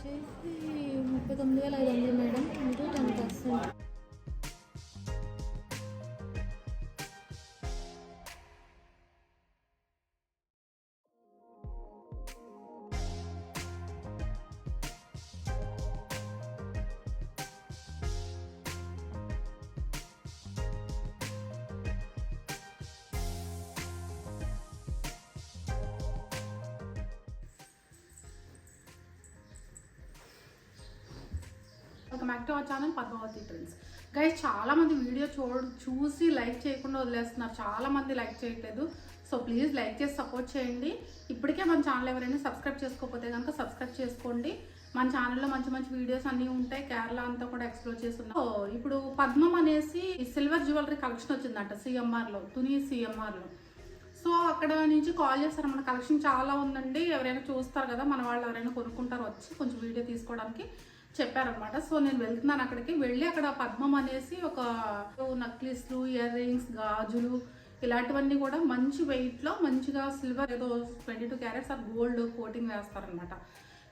వచ్చేసి ముప్పై తొమ్మిది వేల ఐదు వందలు Back to our channel Padmavathi trends guys చాలామంది వీడియో చూ చూసి లైక్ చేయకుండా వదిలేస్తున్నారు. చాలా మంది లైక్ చేయట్లేదు. సో ప్లీజ్ లైక్ చేసి సపోర్ట్ చేయండి. ఇప్పటికే మన ఛానల్ ఎవరైనా సబ్స్క్రైబ్ చేసుకోకపోతే కనుక సబ్స్క్రైబ్ చేసుకోండి. మన ఛానల్లో మంచి మంచి వీడియోస్ అన్నీ ఉంటాయి. కేరళ అంతా కూడా ఎక్స్ప్లోర్ చేస్తున్నాం. సో ఇప్పుడు పద్మం అనేసి సిల్వర్ జ్యువెలరీ కలెక్షన్ వచ్చిందంట సిఎంఆర్లో తుని సిఎంఆర్లో సో అక్కడ నుంచి కాల్ చేస్తారు. మన కలెక్షన్ చాలా ఉందండి. ఎవరైనా చూస్తారు కదా మన వాళ్ళు ఎవరైనా కొనుక్కుంటారు వచ్చి కొంచెం వీడియో తీసుకోవడానికి. చెప్పారనమాట సో నేను వెళ్తున్నాను అక్కడికి. వెళ్ళి అక్కడ పద్మం అనేసి ఒక నక్లిస్లు ఇయర్ రింగ్స్ గాజులు ఇలాంటివన్నీ కూడా మంచి వెయిట్లో మంచిగా సిల్వర్ ఏదో twenty two carats or gold coating వేస్తారనమాట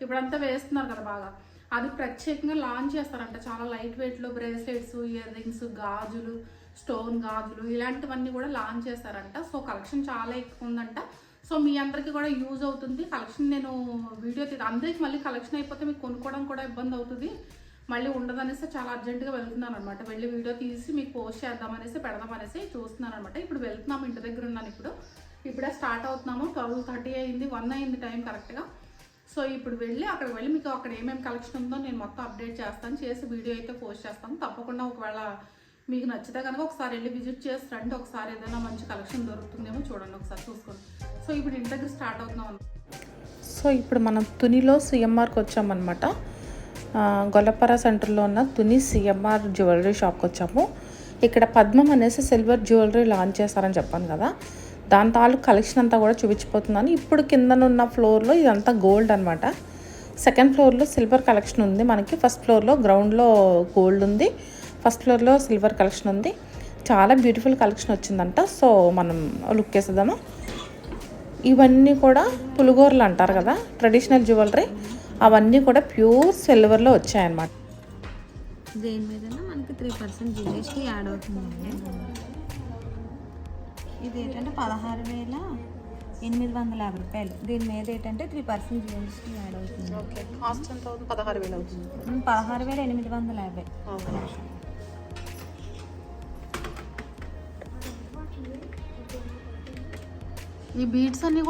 ఇప్పుడంతా వేస్తున్నారు కదా బాగా. అది ప్రత్యేకంగా లాంచ్ చేస్తారంట. చాలా లైట్ వెయిట్లో బ్రేస్లెట్స్ ఇయర్ రింగ్స్ గాజులు స్టోన్ గాజులు ఇలాంటివన్నీ కూడా లాంచ్ చేస్తారంట. సో కలెక్షన్ చాలా ఎక్కువ ఉందంట. సో మీ అందరికీ కూడా యూజ్ అవుతుంది. కలెక్షన్ నేను వీడియో తీ అందరికి మళ్ళీ కలెక్షన్ అయిపోతే మీకు కొనుక్కోవడం కూడా ఇబ్బంది అవుతుంది. మళ్ళీ ఉండదనేసి చాలా అర్జెంటుగా వెళ్తున్నాను అనమాట వెళ్ళి వీడియో తీసి మీకు పోస్ట్ చేద్దామనేసి పెడదామనేసి చూస్తున్నాను అనమాట ఇప్పుడు వెళ్తున్నాము ఇంటి దగ్గర ఉన్నాను ఇప్పుడు. ఇప్పుడే స్టార్ట్ అవుతున్నాము. ట్వెల్వ్ థర్టీ అయింది వన్ అయింది టైం కరెక్ట్గా. సో ఇప్పుడు వెళ్ళి అక్కడికి వెళ్ళి మీకు అక్కడ ఏమేమి కలెక్షన్ ఉందో నేను మొత్తం అప్డేట్ చేస్తాను. చేసి వీడియో అయితే పోస్ట్ చేస్తాను. తప్పకుండా ఒకవేళ మీకు నచ్చితే కనుక ఒకసారి వెళ్ళి విజిట్ చేసి రండి. ఒకసారి ఏదైనా మంచి కలెక్షన్ దొరుకుతుందేమో చూడండి. ఒకసారి చూసుకోండి. సో ఇప్పుడు ఇంటి దగ్గర స్టార్ట్ అవుతున్నాం సో ఇప్పుడు మనం తునిలో సిఎంఆర్కి వచ్చామన్నమాట. గొల్లపర సెంటర్లో ఉన్న తుని సిఎంఆర్ జ్యువెలరీ షాప్కి వచ్చాము. ఇక్కడ పద్మం అనేసి సిల్వర్ జ్యువెలరీ లాంచ్ చేస్తారని చెప్పాను కదా. దాని తాలూకు కలెక్షన్ అంతా కూడా చూపించిపోతున్నాను. ఇప్పుడు కిందనున్న ఫ్లోర్లో ఇదంతా గోల్డ్ అనమాట సెకండ్ ఫ్లోర్లో సిల్వర్ కలెక్షన్ ఉంది. మనకి ఫస్ట్ ఫ్లోర్లో గ్రౌండ్లో గోల్డ్ ఉంది. ఫస్ట్ ఫ్లోర్లో సిల్వర్ కలెక్షన్ ఉంది. చాలా బ్యూటిఫుల్ కలెక్షన్ వచ్చిందంట. సో మనం లుక్ వేసేద్దామా ఇవన్నీ కూడా పులిగోరలు అంటారు కదా ట్రెడిషనల్ జ్యువెలరీ. అవన్నీ కూడా ప్యూర్ సిల్వర్లో వచ్చాయన్నమాట. దేని మీద మనకి త్రీ పర్సెంట్ జిఎస్టీ యాడ్ అవుతుందండి. ఇది ఏంటంటే పదహారు వేల ఎనిమిది వందల యాభై రూపాయలు. దీని మీద ఏంటంటే త్రీ పర్సెంట్ జిఎస్టీ యాడ్ అవుతుంది. ఓకే కాస్ట్ ఎంత అవుతుంది? పదహారు వేలు అవుతుంది. పదహారు వేల ఎనిమిది వందల యాభై. ఈ బీడ్స్ అన్ని కూడా